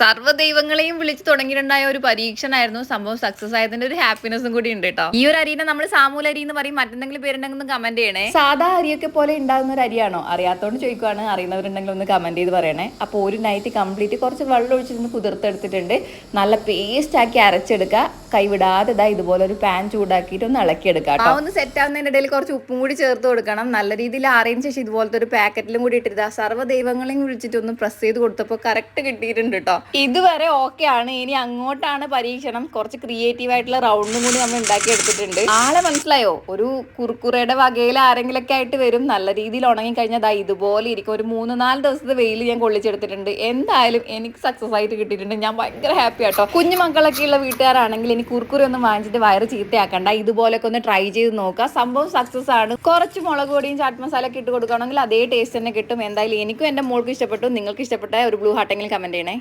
സർവ ദൈവങ്ങളെയും വിളിച്ച് തുടങ്ങിയിട്ടുണ്ടായ ഒരു പരീക്ഷണമായിരുന്നു സംഭവം സക്സസ് ആയതിന്റെ ഒരു ഹാപ്പിനെസ്സും കൂടി ഉണ്ട് കേട്ടോ. ഈ ഒരു അരിനെ നമ്മൾ സാമൂല അരി എന്ന് പറയും. മറ്റെന്തെങ്കിലും പേരുണ്ടെങ്കിൽ കമന്റ് ചെയ്യണേ. സാധാ അരിയൊക്കെ പോലെ ഉണ്ടാകുന്ന ഒരു അരിയാണോ? അറിയാത്തോണ്ട് ചോദിക്കുവാണ്. അറിയുന്നവരുണ്ടെങ്കിൽ ഒന്ന് കമന്റ് ചെയ്ത് പറയണേ. അപ്പോൾ ഒരു നൈറ്റ് കംപ്ലീറ്റ് കുറച്ച് വെള്ളം ഒഴിച്ചിരുന്ന് കുതിർത്തെടുത്തിട്ടുണ്ട്. നല്ല പേസ്റ്റ് ആക്കി അരച്ചെടുക്കുക. കൈവിടാതെ ഇതാ ഇതുപോലെ ഒരു പാൻ ചൂടാക്കിയിട്ട് ഒന്ന് ഇളക്കിയെടുക്കാം ആ ഒന്ന് സെറ്റ് ആവുന്നതിന്റെ ഇടയിൽ കുറച്ച് ഉപ്പും കൂടി ചേർത്ത് കൊടുക്കണം. നല്ല രീതിയിൽ ആറിയതിന് ശേഷം ഇതുപോലത്തെ ഒരു പാക്കറ്റിലും കൂടി ഇട്ടിരുത് ആ സർവ ദൈവങ്ങളെയും വിളിച്ചിട്ട് ഒന്ന് പ്രസ് ചെയ്ത് കൊടുത്തപ്പോൾ കറക്റ്റ് കിട്ടിയിട്ടുണ്ട് കേട്ടോ. ഇതുവരെ ഓക്കെ ആണ്. ഇനി അങ്ങോട്ടാണ് പരീക്ഷണം. കുറച്ച് ക്രിയേറ്റീവ് ആയിട്ടുള്ള റൗണ്ടും കൂടി നമ്മൾ ഉണ്ടാക്കി എടുത്തിട്ടുണ്ട്. ആളെ മനസ്സിലായോ? ഒരു കുറുക്കുറയുടെ വകയിൽ ആരെങ്കിലൊക്കെ ആയിട്ട് വരും. നല്ല രീതിയിൽ ഉണങ്ങി കഴിഞ്ഞാൽ ദാ ഇതുപോലെ ഇരിക്കും. ഒരു മൂന്ന് നാല് ദിവസത്തെ വെയിൽ ഞാൻ കൊള്ളിച്ചെടുത്തിട്ടുണ്ട്. എന്തായാലും എനിക്ക് സക്സസ് ആയിട്ട് കിട്ടിയിട്ടുണ്ട്. ഞാൻ ഭയങ്കര ഹാപ്പി ആട്ടോ കുഞ്ഞു മക്കളൊക്കെ ഉള്ള വീട്ടുകാരാണെങ്കിൽ ഇനി കുറുക്കുറി ഒന്നും വാങ്ങിച്ചിട്ട് വയറ് ചീത്തയാക്കണ്ട. ഇതുപോലൊക്കെ ഒന്ന് ട്രൈ ചെയ്ത് നോക്കുക. സംഭവം സക്സസ് ആണ്. കുറച്ച് മുളക് പൊടിയും ചാറ്റ് മസാല ഒക്കെ ഇട്ട് കൊടുക്കുകയാണെങ്കിൽ അതേ ടേസ്റ്റ് തന്നെ കിട്ടും. എന്തായാലും എനിക്കും എന്റെ മോൾക്ക് ഇഷ്ടപ്പെട്ടു. നിങ്ങൾക്ക് ഇഷ്ടപ്പെട്ട ഒരു ബ്ലൂ ഹാർട്ടെങ്കിലും കമന്റ് ചെയ്യണേ.